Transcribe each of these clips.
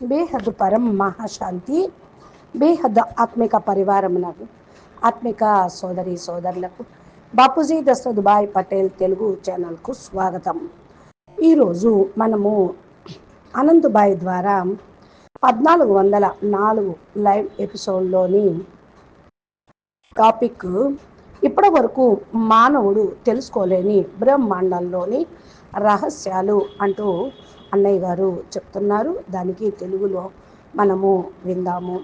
బేహద్ పరం మహాశాంతి బేహద్ ఆత్మిక పరివారమునకు ఆత్మిక సోదరి సోదరులకు బాపూజీ దశరథ్ భాయ్ పటేల్ తెలుగు ఛానల్కు స్వాగతం. ఈరోజు మనము అనంతబాయ్ ద్వారా పద్నాలుగు వందల నాలుగు లైవ్ ఎపిసోడ్లోని టాపిక్ ఇప్పటి వరకు మానవుడు తెలుసుకోలేని బ్రహ్మాండంలోని రహస్యాలు అంటూ అన్నయ్య గారు చెప్తున్నారు. దానికి తెలుగులో మనము విందాము.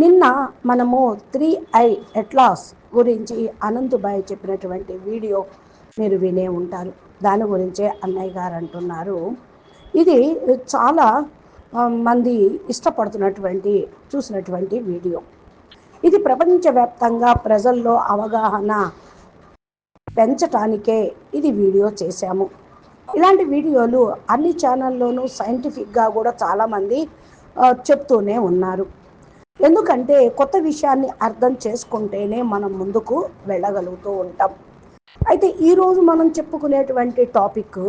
నిన్న మనము త్రీ ఐ ఎట్లాస్ గురించి అనంతుబాయ్ చెప్పినటువంటి వీడియో మీరు వినే ఉంటారు. దాని గురించే అన్నయ్య గారు అంటున్నారు. ఇది చాలా మంది ఇష్టపడుతున్నటువంటి చూసినటువంటి వీడియో. ఇది ప్రపంచవ్యాప్తంగా ప్రజల్లో అవగాహన పెంచటానికే ఇది వీడియో చేశాము. ఇలాంటి వీడియోలు అన్ని ఛానల్లోనూ సైంటిఫిక్గా కూడా చాలామంది చెప్తూనే ఉన్నారు. ఎందుకంటే కొత్త విషయాన్ని అర్థం చేసుకుంటేనే మనం ముందుకు వెళ్ళగలుగుతూ ఉంటాం. అయితే ఈరోజు మనం చెప్పుకునేటువంటి టాపిక్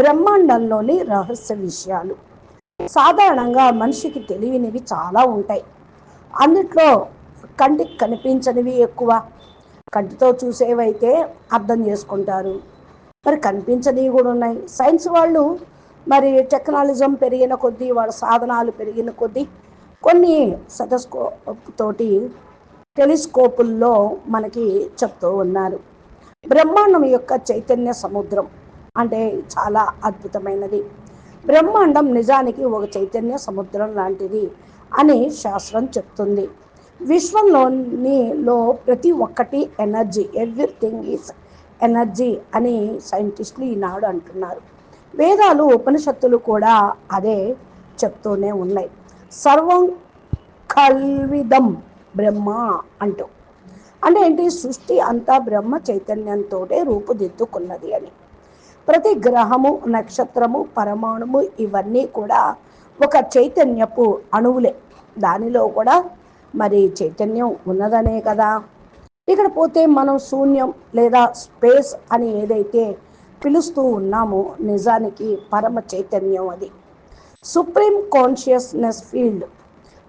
బ్రహ్మాండంలోని రహస్య విషయాలు. సాధారణంగా మనిషికి తెలియనివి చాలా ఉంటాయి. అన్నిట్లో కంటికి కనిపించనివి ఎక్కువ. కంటితో చూసేవైతే అర్థం చేసుకుంటారు. మరి కనిపించనివి కూడా ఉన్నాయి. సైన్స్ వాళ్ళు మరి టెక్నాలజం పెరిగిన కొద్దీ వాళ్ళ సాధనాలు పెరిగిన కొద్దీ కొన్ని సెటస్కోప్ తోటి టెలిస్కోపుల్లో మనకి చెప్తూ ఉన్నారు. బ్రహ్మాండం యొక్క చైతన్య సముద్రం అంటే చాలా అద్భుతమైనది. బ్రహ్మాండం నిజానికి ఒక చైతన్య సముద్రం లాంటిది అని శాస్త్రం చెప్తుంది. విశ్వంలోని లో ప్రతి ఒక్కటి ఎనర్జీ ఎవ్రీథింగ్ ఈజ్ ఎనర్జీ అని సైంటిస్టులు ఈనాడు అంటున్నారు. వేదాలు ఉపనిషత్తులు కూడా అదే చెప్తూనే ఉన్నాయి. సర్వం కల్విదం బ్రహ్మ అంటూ. అంటే ఏంటి? సృష్టి అంతా బ్రహ్మ చైతన్యంతో రూపుదిద్దుకున్నది అని. ప్రతి గ్రహము నక్షత్రము పరమాణుము ఇవన్నీ కూడా ఒక చైతన్యపు అణువులే. దానిలో కూడా మరి చైతన్యం ఉన్నదనే కదా. ఇక్కడ పోతే మనం శూన్యం లేదా స్పేస్ అని ఏదైతే పిలుస్తూ ఉన్నామో నిజానికి పరమ చైతన్యం అది. Supreme consciousness field.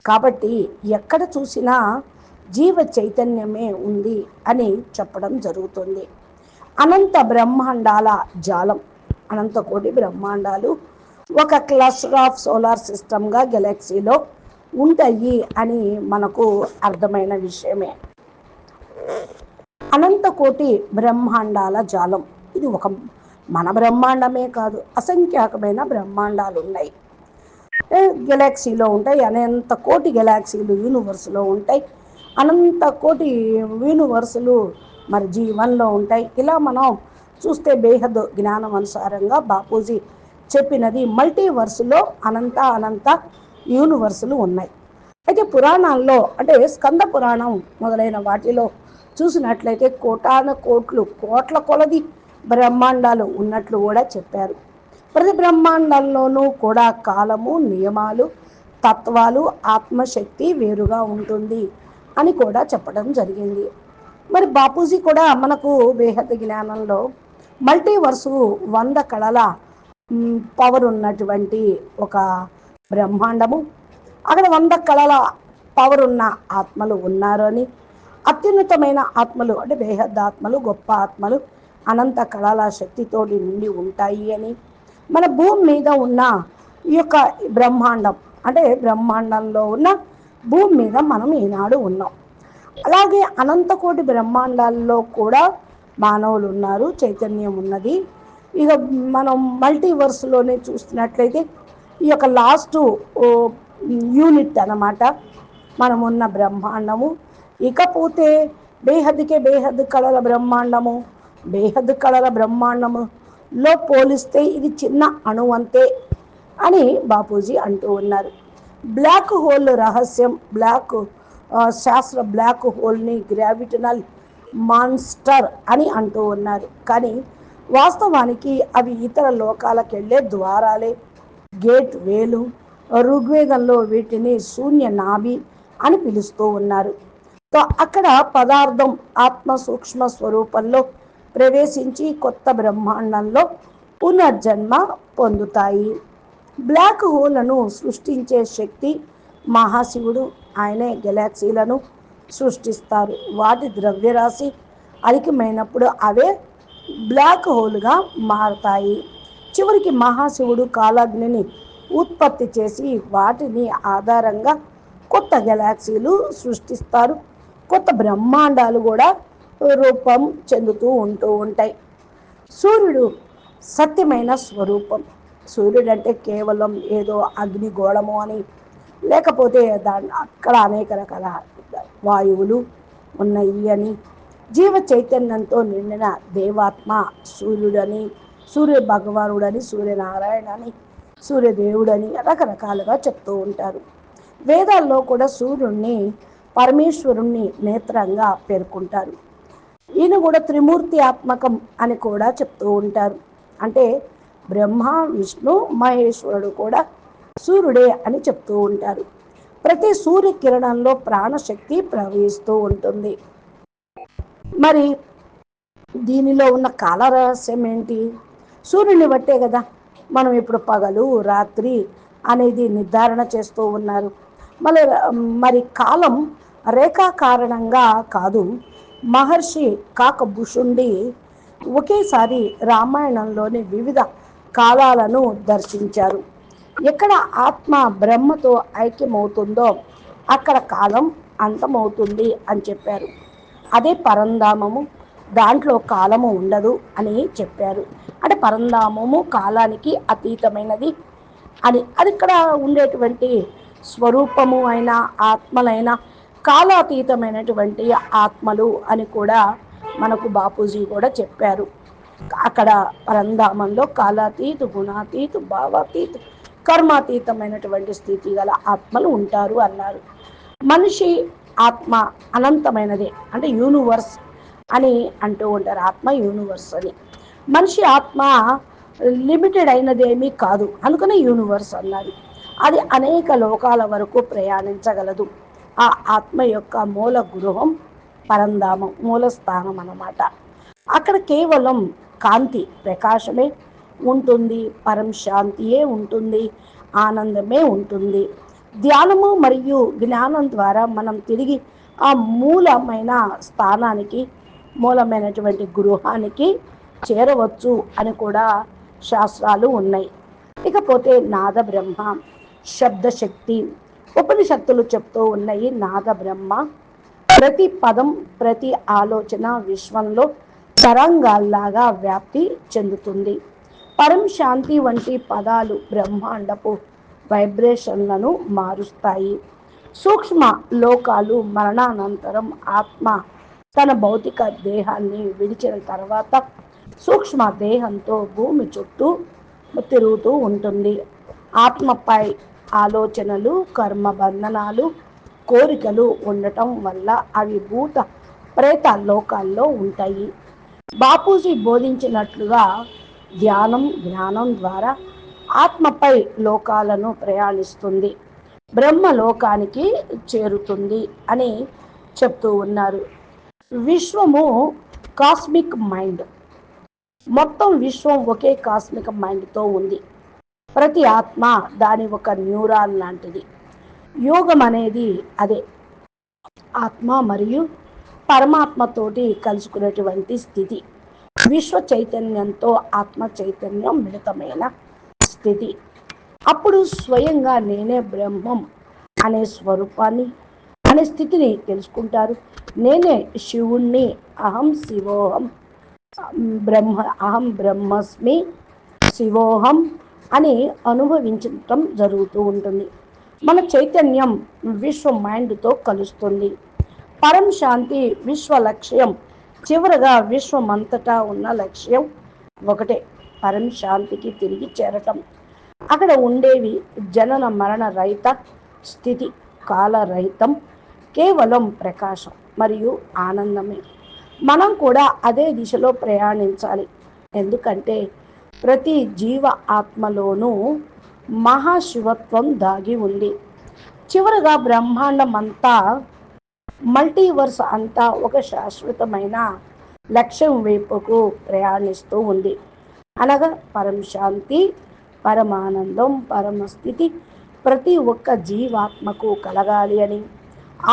కాబట్టి ఎక్కడ చూసినా జీవ చైతన్యమే ఉంది అని చెప్పడం జరుగుతుంది. అనంత బ్రహ్మాండాల జాలం. అనంత కోటి బ్రహ్మాండాలు ఒక క్లస్టర్ ఆఫ్ సోలార్ సిస్టమ్గా గెలాక్సీలో ఉంటాయి అని మనకు అర్థమైన విషయమే. అనంత కోటి బ్రహ్మాండాల జాలం. ఇది ఒక మన బ్రహ్మాండమే కాదు అసంఖ్యాకమైన బ్రహ్మాండాలు ఉన్నాయి గెలాక్సీలో ఉంటాయి అనంత కోటి గెలాక్సీలు యూనివర్స్లో ఉంటాయి. అనంత కోటి యూనివర్సులు మరి జీవన్లో ఉంటాయి. ఇలా మనం చూస్తే బేహద్ జ్ఞానం అనుసారంగా బాపూజీ చెప్పినది మల్టీవర్స్లో అనంత అనంత యూనివర్సులు ఉన్నాయి. అయితే పురాణాల్లో అంటే స్కంద పురాణం మొదలైన వాటిలో చూసినట్లయితే కోటాన కోట్లు కోట్ల కొలది బ్రహ్మాండాలు ఉన్నట్లు కూడా చెప్పారు. ప్రతి బ్రహ్మాండంలోనూ కూడా కాలము నియమాలు తత్వాలు ఆత్మశక్తి వేరుగా ఉంటుంది అని కూడా చెప్పడం జరిగింది. మరి బాపూజీ కూడా మనకు బేహద్ జ్ఞానంలో మల్టీవర్సు వంద కళల పవర్ ఉన్నటువంటి ఒక బ్రహ్మాండము. అక్కడ వంద కళల పవర్ ఉన్న ఆత్మలు ఉన్నారు అని అత్యున్నతమైన ఆత్మలు అంటే బేహద్దాత్మలు గొప్ప ఆత్మలు అనంత కళల శక్తితోటి నిండి ఉంటాయి అని. మన భూమి మీద ఉన్న ఈ యొక్క బ్రహ్మాండం అంటే బ్రహ్మాండంలో ఉన్న భూమి మీద మనం ఈనాడు ఉన్నాం. అలాగే అనంతకోటి బ్రహ్మాండాల్లో కూడా మానవులు ఉన్నారు చైతన్యం ఉన్నది. ఇక మనం మల్టీవర్స్లోనే చూస్తున్నట్లయితే ఈ యొక్క లాస్ట్ యూనిట్ అన్నమాట మనం ఉన్న బ్రహ్మాండము. ఇకపోతే బేహద్కే బేహద్ కళల బ్రహ్మాండము. బేహద్ కళల బ్రహ్మాండములో పోలిస్తే ఇది చిన్న అణువంతే అని బాపూజీ అంటూ ఉన్నారు. బ్లాక్ హోల్ రహస్యం బ్లాక్ శాస్త్ర బ్లాక్ హోల్ని గ్రావిటనల్ మాన్స్టర్ అని అంటూ ఉన్నారు. కానీ వాస్తవానికి అవి ఇతర లోకాలకు వెళ్ళే ద్వారాలే. గేట్ వేలు ఋగ్వేదంలో వీటిని శూన్య నాభి అని పిలుస్తూ ఉన్నారు. సో అక్కడ పదార్థం ఆత్మ సూక్ష్మ స్వరూపంలో ప్రవేశించి కొత్త బ్రహ్మాండంలో పునర్జన్మ పొందుతాయి. బ్లాక్ హోల్లను సృష్టించే శక్తి మహాశివుడు ఆయనే గెలాక్సీలను సృష్టిస్తారు. వాటి ద్రవ్యరాశి అధికమైనప్పుడు అవే బ్లాక్ హోల్గా మారతాయి. చివరికి మహాశివుడు కాలాగ్నిని ఉత్పత్తి చేసి వాటిని ఆధారంగా కొత్త గెలాక్సీలు సృష్టిస్తారు. కొత్త బ్రహ్మాండాలు కూడా రూపం చెందుతూ ఉంటూ ఉంటాయి. సూర్యుడు సత్యమైన స్వరూపం. సూర్యుడు అంటే కేవలం ఏదో అగ్నిగోళము అని లేకపోతే దాని అక్కడ అనేక రకాల వాయువులు ఉన్నాయి అని. జీవ చైతన్యంతో నిండిన దేవాత్మ సూర్యుడని సూర్య భగవానుడని సూర్యనారాయణ అని సూర్యదేవుడని రకరకాలుగా చెప్తూ ఉంటారు. వేదాల్లో కూడా సూర్యుడిని పరమేశ్వరుణ్ణి నేత్రంగా పేర్కొంటారు. ఈయన కూడా త్రిమూర్తి ఆత్మకం అని కూడా చెప్తూ ఉంటారు. అంటే బ్రహ్మ విష్ణు మహేశ్వరుడు కూడా సూర్యుడే అని చెప్తూ ఉంటారు. ప్రతి సూర్యకిరణంలో ప్రాణశక్తి ప్రవహిస్తూ ఉంటుంది. మరి దీనిలో ఉన్న కాల రహస్యం ఏంటి? సూర్యుని బట్టే కదా మనం ఇప్పుడు పగలు రాత్రి అనేది నిర్ధారణ చేస్తూ ఉన్నారు. మళ్ళీ మరి కాలం రేఖా కారణంగా కాదు మహర్షి కాకభూషుండి ఒకేసారి రామాయణంలోని వివిధ కాలాలను దర్శించారు. ఎక్కడ ఆత్మ బ్రహ్మతో ఐక్యమవుతుందో అక్కడ కాలం అంతమవుతుంది అని చెప్పారు. అదే పరంధామము దాంట్లో కాలము ఉండదు అని చెప్పారు. అంటే పరంధామము కాలానికి అతీతమైనది అని. అది ఇక్కడ ఉండేటువంటి స్వరూపము అయిన ఆత్మలైన కాలాతీతమైనటువంటి ఆత్మలు అని కూడా మనకు బాపూజీ కూడా చెప్పారు. అక్కడ పరంధామంలో కాలాతీత గుణాతీత భావాతీతు కర్మాతీతమైనటువంటి స్థితి గల ఆత్మలు ఉంటారు అన్నారు. మనిషి ఆత్మ అనంతమైనదే అంటే యూనివర్స్ అని అంటూ ఉంటారు. ఆత్మ యూనివర్స్ అని. మనిషి ఆత్మ లిమిటెడ్ అయినదేమీ కాదు. అనుకునే యూనివర్స్ అన్నారు. అది అనేక లోకాల వరకు ప్రయాణించగలదు. ఆ ఆత్మ యొక్క మూల గృహం పరంధామం మూల స్థానం అన్నమాట. అక్కడ కేవలం కాంతి ప్రకాశమే ఉంటుంది పరం శాంతియే ఉంటుంది ఆనందమే ఉంటుంది. ధ్యానము మరియు జ్ఞానం ద్వారా మనం తిరిగి ఆ మూలమైన స్థానానికి మూలమైనటువంటి గృహానికి చేరవచ్చు అని కూడా శాస్త్రాలు ఉన్నాయి. ఇకపోతే నాద బ్రహ్మ శబ్దశక్తి ఉపనిషత్తులు చెప్తూ ఉన్నాయి నాగబ్రహ్మ. ప్రతి పదం ప్రతి ఆలోచన విశ్వంలో తరంగాల్లాగా వ్యాప్తి చెందుతుంది. పరం శాంతి వంటి పదాలు బ్రహ్మాండపు వైబ్రేషన్లను మారుస్తాయి. సూక్ష్మ లోకాలు మరణానంతరం ఆత్మ తన భౌతిక దేహాన్ని విడిచిన తర్వాత సూక్ష్మ దేహంతో భూమి చుట్టూ తిరుగుతూ ఉంటుంది. ఆత్మపై ఆలోచనలు కర్మ బంధనాలు కోరికలు ఉండటం వల్ల అవి భూత ప్రేత లోకాల్లో ఉంటాయి. బాపూజీ బోధించినట్లుగా ధ్యానం జ్ఞానం ద్వారా ఆత్మపై లోకాలను ప్రయాణిస్తుంది బ్రహ్మ లోకానికి చేరుతుంది అని చెప్తూ ఉన్నారు. విశ్వము కాస్మిక్ మైండ్. మొత్తం విశ్వం ఒకే కాస్మిక్ మైండ్తో ఉంది. ప్రతి ఆత్మ దాని ఒక న్యూరాన్ లాంటిది. యోగం అనేది అదే. ఆత్మ మరియు పరమాత్మతోటి కలుసుకునేటువంటి స్థితి. విశ్వ చైతన్యంతో ఆత్మ చైతన్యం మిళితమైన స్థితి. అప్పుడు స్వయంగా నేనే బ్రహ్మం అనే స్వరూపాన్ని అనే స్థితిని తెలుసుకుంటారు. నేనే శివుణ్ణి అహం శివోహం బ్రహ్మ అహం బ్రహ్మస్మి శివోహం అని అనుభవించటం జరుగుతూ ఉంటుంది. మన చైతన్యం విశ్వ మైండ్తో కలుస్తుంది. పరం శాంతి విశ్వ లక్ష్యం చివరగా విశ్వమంతటా ఉన్న లక్ష్యం ఒకటే పరం శాంతికి తిరిగి చేరటం. అక్కడ ఉండేవి జనన మరణ రహిత స్థితి కాలరహితం కేవలం ప్రకాశం మరియు ఆనందమే. మనం కూడా అదే దిశలో ప్రయాణించాలి. ఎందుకంటే ప్రతి జీవ ఆత్మలోనూ మహాశివత్వం దాగి ఉంది. చివరగా బ్రహ్మాండమంతా మల్టీవర్స్ అంతా ఒక శాశ్వతమైన లక్ష్యం వైపుకు ప్రయాణిస్తూ ఉంది. అనగా పరం శాంతి పరమానందం పరమస్థితి ప్రతి ఒక్క జీవాత్మకు కలగాలి అని.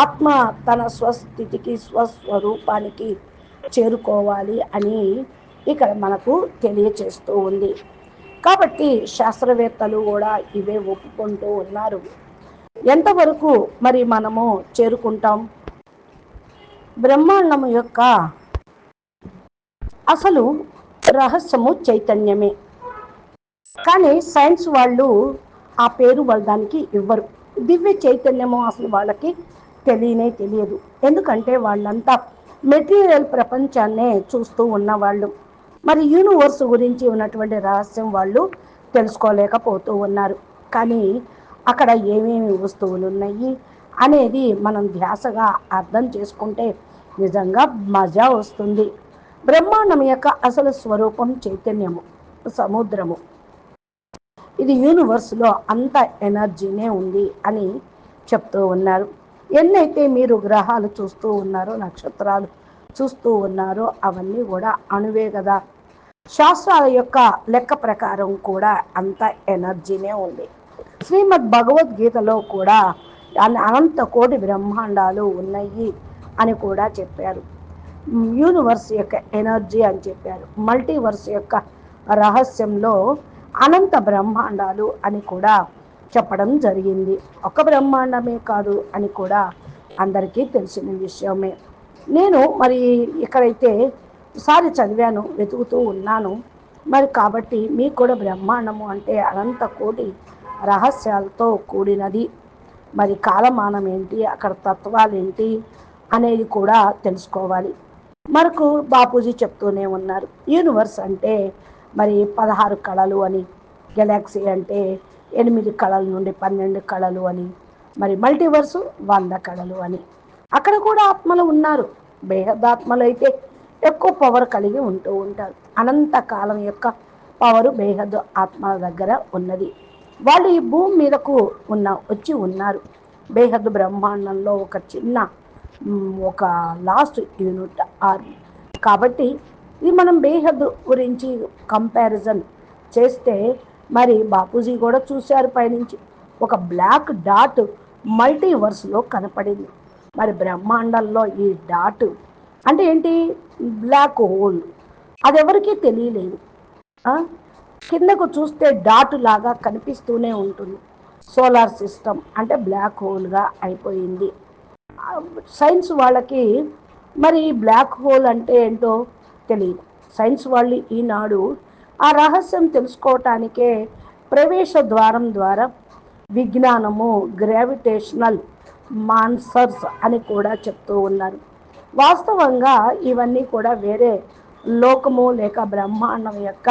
ఆత్మ తన స్వస్థితికి స్వస్వరూపానికి చేరుకోవాలి అని ఇక్కడ మనకు తెలియచేస్తూ ఉంది. కాబట్టి శాస్త్రవేత్తలు కూడా ఇవే ఒప్పుకుంటూ ఉన్నారు. ఎంతవరకు మరి మనము చేరుకుంటాం? బ్రహ్మాండము యొక్క అసలు రహస్యము చైతన్యమే. కానీ సైన్స్ వాళ్ళు ఆ పేరు వాళ్ళ దానికి ఇవ్వరు. దివ్య చైతన్యము అసలు వాళ్ళకి తెలియనే తెలియదు. ఎందుకంటే వాళ్ళంతా మెటీరియల్ ప్రపంచాన్నే చూస్తూ ఉన్నవాళ్ళు. మరి యూనివర్స్ గురించి ఉన్నటువంటి రహస్యం వాళ్ళు తెలుసుకోలేకపోతూ ఉన్నారు. కానీ అక్కడ ఏమేమి వస్తువులు ఉన్నాయి అనేది మనం ధ్యాసగా అర్థం చేసుకుంటే నిజంగా మజా వస్తుంది. బ్రహ్మాండం యొక్క అసలు స్వరూపం చైతన్యము సముద్రము. ఇది యూనివర్స్లో అంత ఎనర్జీనే ఉంది అని చెప్తూ ఉన్నారు. ఎన్నైతే మీరు గ్రహాలు చూస్తూ ఉన్నారో నక్షత్రాలు చూస్తూ ఉన్నారో అవన్నీ కూడా అణువే కదా. శాస్త్రాల యొక్క లెక్క ప్రకారం కూడా అంత ఎనర్జీనే ఉంది. శ్రీమద్ భగవద్గీతలో కూడా అనంత కోటి బ్రహ్మాండాలు ఉన్నాయి అని కూడా చెప్పారు. యూనివర్స్ యొక్క ఎనర్జీ అని చెప్పారు. మల్టీవర్స్ యొక్క రహస్యంలో అనంత బ్రహ్మాండాలు అని కూడా చెప్పడం జరిగింది. ఒక బ్రహ్మాండమే కాదు అని కూడా అందరికీ తెలిసిన విషయమే. నేను మరి ఇక్కడైతే ఒకసారి చదివాను వెతుకుతూ ఉన్నాను. మరి కాబట్టి మీకు కూడా బ్రహ్మాండము అంటే అనంత కోటి రహస్యాలతో కూడినది. మరి కాలమానం ఏంటి అక్కడ తత్వాలు ఏంటి అనేది కూడా తెలుసుకోవాలి. మనకు బాపూజీ చెప్తూనే ఉన్నారు యూనివర్స్ అంటే మరి పదహారు కళలు అని గెలాక్సీ అంటే ఎనిమిది కళల నుండి పన్నెండు కళలు అని మరి మల్టీవర్సు వంద కళలు అని. అక్కడ కూడా ఆత్మలు ఉన్నారు బేహదాత్మలు అయితే ఎక్కువ పవర్ కలిగి ఉంటూ ఉంటారు. అనంత కాలం యొక్క పవరు బేహద్ ఆత్మల దగ్గర ఉన్నది. వాళ్ళు ఈ భూమి మీదకు ఉన్న వచ్చి ఉన్నారు. బేహద్ బ్రహ్మాండంలో ఒక చిన్న ఒక లాస్ట్ యూనిట్ ఆర్. కాబట్టి ఇది మనం బేహద్దు గురించి కంపారిజన్ చేస్తే మరి బాపూజీ కూడా చూశారు పైనుంచి. ఒక బ్లాక్ డాట్ మల్టీవర్స్లో కనపడింది. మరి బ్రహ్మాండంలో ఈ డాట్ అంటే ఏంటి? బ్లాక్ హోల్ అది ఎవరికీ తెలియలేదు. కిందకు చూస్తే డాట్ లాగా కనిపిస్తూనే ఉంటుంది. సోలార్ సిస్టమ్ అంటే బ్లాక్ హోల్గా అయిపోయింది. సైన్స్ వాళ్ళకి మరి బ్లాక్ హోల్ అంటే ఏంటో తెలియదు. సైన్స్ వాళ్ళు ఈనాడు ఆ రహస్యం తెలుసుకోవటానికే ప్రవేశ ద్వారం ద్వారా విజ్ఞానము గ్రావిటేషనల్ మాన్సర్స్ అని కూడా చెప్తూ ఉన్నారు. వాస్తవంగా ఇవన్నీ కూడా వేరే లోకము లేక బ్రహ్మాండం యొక్క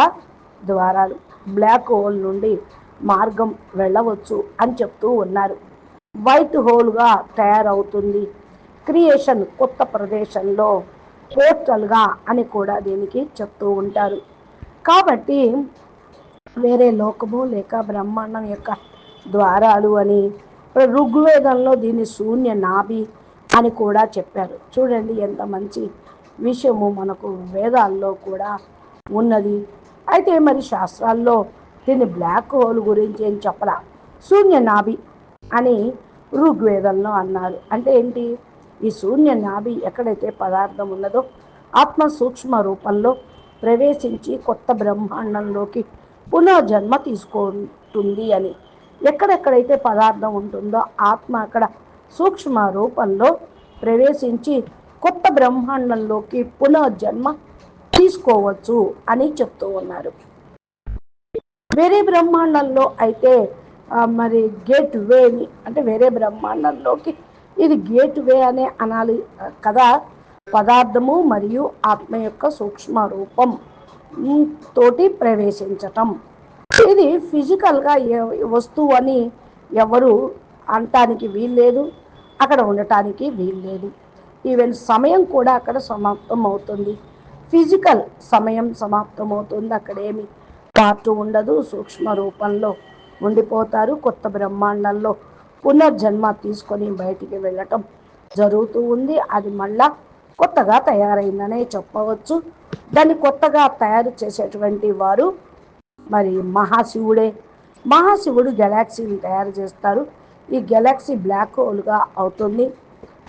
ద్వారాలు. బ్లాక్ హోల్ నుండి మార్గం వెళ్ళవచ్చు అని చెప్తూ ఉన్నారు. వైట్ హోల్గా తయారవుతుంది. క్రియేషన్ కొత్త ప్రదేశంలో పోర్టల్గా అని కూడా దీనికి చెప్తూ ఉంటారు. కాబట్టి వేరే లోకము లేక బ్రహ్మాండం యొక్క ద్వారాలు అని ఋగ్వేదంలో దీన్ని శూన్య నాభి అని కూడా చెప్పారు. చూడండి ఎంత మంచి విషయము మనకు వేదాల్లో కూడా ఉన్నది. అయితే మరి శాస్త్రాల్లో దీన్ని బ్లాక్ హోల్ గురించి ఏం చెప్పలా? శూన్య నాభి అని ఋగ్వేదంలో అన్నారు. అంటే ఏంటి? ఈ శూన్య నాభి ఎక్కడైతే పదార్థం ఉన్నదో ఆత్మ సూక్ష్మ రూపంలో ప్రవేశించి కొత్త బ్రహ్మాండంలోకి పునర్జన్మ తీసుకుంటుంది అని. ఎక్కడెక్కడైతే పదార్థం ఉంటుందో ఆత్మ అక్కడ సూక్ష్మ రూపంలో ప్రవేశించి కొత్త బ్రహ్మాండంలోకి పునర్జన్మ తీసుకోవచ్చు అని చెప్తూ ఉన్నారు. వేరే బ్రహ్మాండంలో అయితే మరి గేట్ వేని అంటే వేరే బ్రహ్మాండంలోకి ఇది గేట్ వే అనే అనాలి కదా పదార్థము మరియు ఆత్మ యొక్క సూక్ష్మ రూపం తోటి ప్రవేశించటం. ఇది ఫిజికల్గా వస్తువు అని ఎవరు అనటానికి వీల్లేదు అక్కడ ఉండటానికి వీల్లేదు. ఈవెన్ సమయం కూడా అక్కడ సమాప్తం అవుతుంది ఫిజికల్ సమయం సమాప్తం అవుతుంది అక్కడ ఏమి పాటు ఉండదు. సూక్ష్మ రూపంలో ఉండిపోతారు. కొత్త బ్రహ్మాండంలో పునర్జన్మ తీసుకొని బయటికి వెళ్ళటం జరుగుతూ ఉంది. అది మళ్ళా కొత్తగా తయారైందనే చెప్పవచ్చు. దాన్ని కొత్తగా తయారు చేసేటువంటి వారు మరి మహాశివుడే. మహాశివుడు గెలాక్సీని తయారు చేస్తారు. ఈ గెలాక్సీ బ్లాక్ హోల్గా అవుతుంది.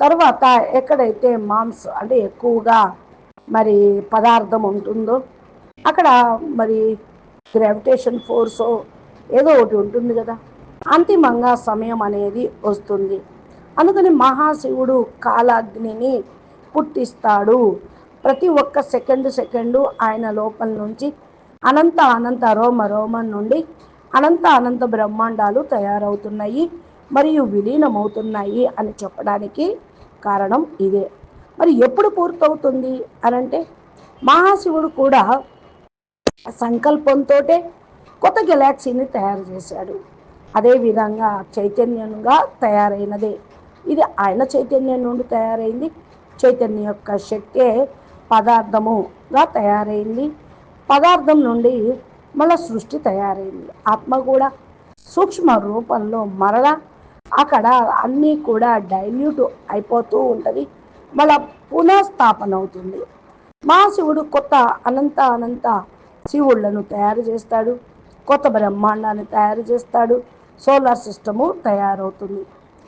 తర్వాత ఎక్కడైతే మాంస్ అంటే ఎక్కువగా మరి పదార్థం ఉంటుందో అక్కడ మరి గ్రావిటేషన్ ఫోర్స్ ఏదో ఒకటి ఉంటుంది కదా అంతిమంగా సమయం అనేది వస్తుంది. అందుకని మహాశివుడు కాలాగ్నిని పుట్టిస్తాడు. ప్రతి ఒక్క సెకండ్ సెకండు ఆయన లోపల నుంచి అనంత అనంత రోమ రోమం నుండి అనంత అనంత బ్రహ్మాండాలు తయారవుతున్నాయి. మరియు విలీనమవుతున్నాయి అని చెప్పడానికి కారణం ఇదే. మరి ఎప్పుడు పూర్తవుతుంది అని అంటే మహాశివుడు కూడా సంకల్పంతో కొత్త గెలాక్సీని తయారు చేశాడు. అదేవిధంగా చైతన్యంగా తయారైనదే. ఇది ఆయన చైతన్యం నుండి తయారైంది. చైతన్యం యొక్క శక్తే పదార్థముగా తయారైంది. పదార్థం నుండి మళ్ళా సృష్టి తయారైంది. ఆత్మ కూడా సూక్ష్మ రూపంలో మరలా అక్కడ అన్నీ కూడా డైల్యూట్ అయిపోతూ ఉంటుంది. మళ్ళా పునఃస్థాపన అవుతుంది. మహాశివుడు కొత్త అనంత అనంత శివుళ్ళను తయారు చేస్తాడు. కొత్త బ్రహ్మాండాన్ని తయారు చేస్తాడు. సోలార్ సిస్టము తయారవుతుంది.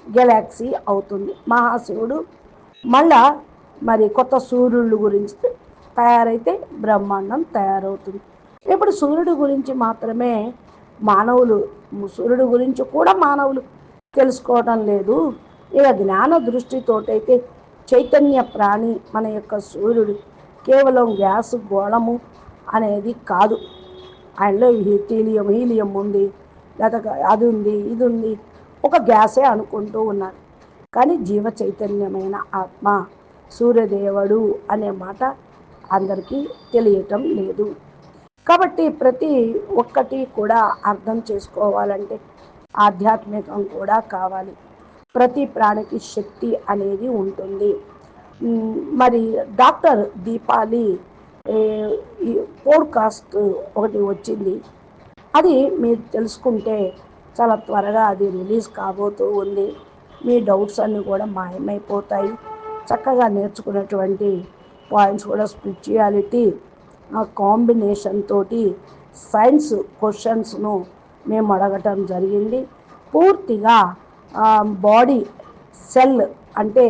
గెలాక్సీ అవుతుంది. మహాశివుడు మళ్ళా మరి కొత్త సూర్యుడు గురించి తయారైతే బ్రహ్మాండం తయారవుతుంది. ఇప్పుడు సూర్యుడు గురించి మాత్రమే మానవులు సూర్యుడు గురించి కూడా మానవులు తెలుసుకోవడం లేదు. ఇక జ్ఞాన దృష్టితోటైతే చైతన్య ప్రాణి మన యొక్క సూర్యుడు. కేవలం గ్యాస్ గోళము అనేది కాదు. ఆయనలో హీలియం హీలియం ఉంది. లేదా అది ఉంది ఇది ఉంది. ఒక గ్యాసే అనుకుంటూ ఉన్నారు. కానీ జీవ చైతన్యమైన ఆత్మ సూర్యదేవుడు అనే మాట అందరికీ తెలియటం లేదు. కాబట్టి ప్రతి ఒక్కటి కూడా అర్థం చేసుకోవాలంటే ఆధ్యాత్మికం కూడా కావాలి. ప్రతి ప్రాణికి శక్తి అనేది ఉంటుంది. మరి డాక్టర్ దీపాలి పోడ్కాస్ట్ ఒకటి వచ్చింది. అది మీరు తెలుసుకుంటే చాలా త్వరగా అది రిలీజ్ కాబోతూ ఉంది. మీ డౌట్స్ అన్నీ కూడా మాయమైపోతాయి. చక్కగా నేర్చుకున్నటువంటి పాయింట్స్ కూడా స్పిరిచువాలిటీ కాంబినేషన్ తోటి సైన్స్ క్వశ్చన్స్ను మేము అడగటం జరిగింది. పూర్తిగా బాడీ సెల్ అంటే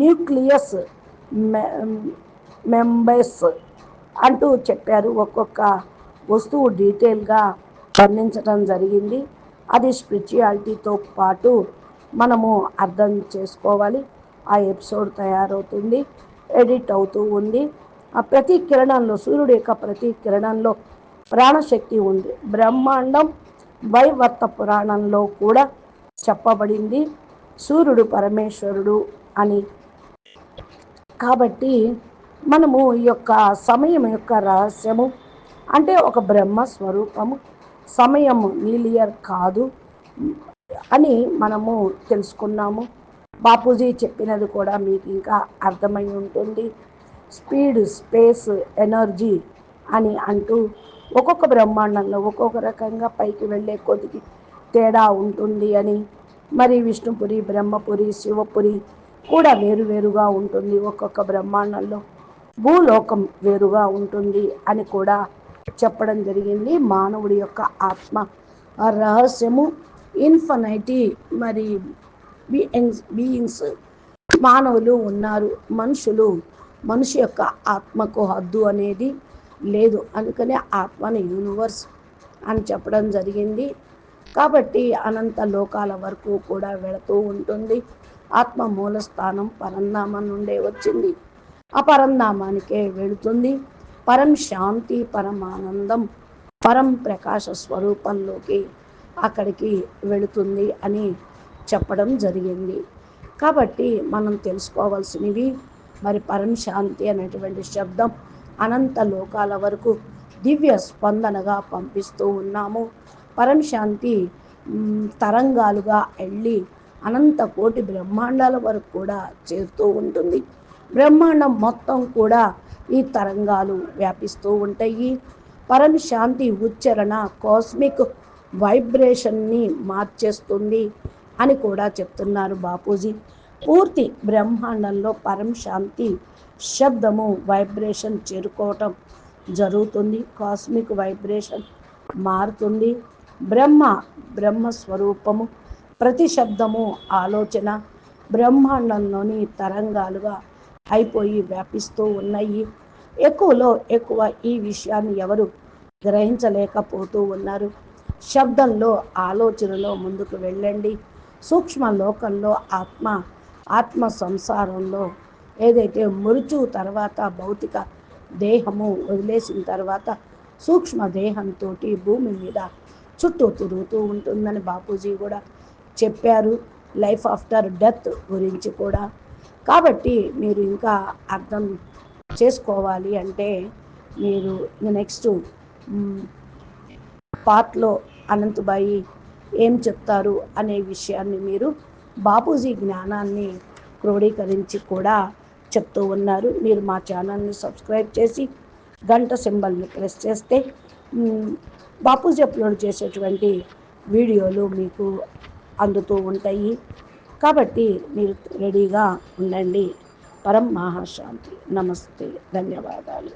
న్యూక్లియస్ మెంబర్స్ అంటూ చెప్పారు. ఒక్కొక్క వస్తువు డీటెయిల్గా వర్ణించడం జరిగింది. అది స్పిరిచువాలిటీతో పాటు మనము అర్థం చేసుకోవాలి. ఆ ఎపిసోడ్ తయారవుతుంది ఎడిట్ అవుతూ ఉంది. ఆ ప్రతి కిరణంలో సూర్యుడు యొక్క ప్రతి కిరణంలో ప్రాణశక్తి ఉంది. బ్రహ్మాండం వైవర్త పురాణంలో కూడా చెప్పబడింది. సూర్యుడు పరమేశ్వరుడు అని. కాబట్టి మనము ఈ యొక్క సమయం యొక్క రహస్యము అంటే ఒక బ్రహ్మ స్వరూపము. సమయం నీలియర్ కాదు అని మనము తెలుసుకున్నాము. బాపూజీ చెప్పినది కూడా మీకు ఇంకా అర్థమై ఉంటుంది. స్పీడ్ స్పేస్ ఎనర్జీ అని అంటూ ఒక్కొక్క బ్రహ్మాండంలో ఒక్కొక్క రకంగా పైకి వెళ్ళే కొద్దికి తేడా ఉంటుంది అని మరి విష్ణుపురి బ్రహ్మపురి శివపురి కూడా వేరువేరుగా ఉంటుంది ఒక్కొక్క బ్రహ్మాండంలో. భూలోకం వేరుగా ఉంటుంది అని కూడా చెప్పడం జరిగింది మానవుడి యొక్క ఆత్మ. రహస్యము ఇన్ఫనైటీ మరి బీయింగ్స్ బీయింగ్స్ మానవులు ఉన్నారు మనుషులు మనిషి యొక్క ఆత్మకు హద్దు అనేది లేదు. అందుకనే ఆత్మని యూనివర్స్ అని చెప్పడం జరిగింది. కాబట్టి అనంత లోకాల వరకు కూడా వెళుతూ ఉంటుంది. ఆత్మ మూల స్థానం పరంధామం నుండే వచ్చింది. ఆ పరంధామానికే వెళుతుంది. పరం శాంతి పరమానందం పరం ప్రకాశ స్వరూపంలోకి అక్కడికి వెళుతుంది అని చెప్పడం జరిగింది. కాబట్టి మనం తెలుసుకోవాల్సినవి మరి పరం శాంతి అనేటువంటి శబ్దం అనంత లోకాల వరకు దివ్య స్పందనగా పంపిస్తూ ఉన్నాము. పరం శాంతి తరంగాలుగా వెళ్ళి అనంత కోటి బ్రహ్మాండాల వరకు కూడా చేరుతూ ఉంటుంది. బ్రహ్మాండం మొత్తం కూడా ఈ తరంగాలు వ్యాపిస్తూ ఉంటాయి. పరం శాంతి ఉచ్చరణ కాస్మిక్ వైబ్రేషన్ని మార్చేస్తుంది అని కూడా చెప్తున్నారు బాపూజీ. పూర్తి బ్రహ్మాండంలో పరం శాంతి శబ్దము వైబ్రేషన్ చేరుకోవటం జరుగుతుంది. కాస్మిక్ వైబ్రేషన్ మారుతుంది. బ్రహ్మ బ్రహ్మస్వరూపము ప్రతి శబ్దము ఆలోచన బ్రహ్మాండంలోని తరంగాలుగా అయిపోయి వ్యాపిస్తూ ఉన్నాయి. ఎక్కువలో ఎక్కువ ఈ విషయాన్ని ఎవరు గ్రహించలేకపోతూ ఉన్నారు. శబ్దంలో ఆలోచనలో ముందుకు వెళ్ళండి. సూక్ష్మ లోకంలో ఆత్మ ఆత్మ సంసారంలో ఏదైతే మృత్యు తర్వాత భౌతిక దేహము వదిలేసిన తర్వాత సూక్ష్మ దేహంతో భూమి మీద చుట్టూ తిరుగుతూ ఉంటుందని బాపూజీ కూడా చెప్పారు. లైఫ్ ఆఫ్టర్ డెత్ గురించి కూడా. కాబట్టి మీరు ఇంకా అర్థం చేసుకోవాలి అంటే మీరు నెక్స్ట్ పార్ట్లో అనంతబాయి ఏం చెప్తారు అనే విషయాన్ని మీరు బాపూజీ జ్ఞానాన్ని క్రోడీకరించి కూడా చెప్తూ ఉన్నారు. మీరు మా ఛానల్ని సబ్స్క్రైబ్ చేసి గంట సింబల్ని ప్రెస్ చేస్తే బాపూజీ అప్లోడ్ చేసేటువంటి వీడియోలు మీకు అందుతూ ఉంటాయి. కాబట్టి మీరు రెడీగా ఉండండి. పరం మహాశాంతి. నమస్తే. ధన్యవాదాలు.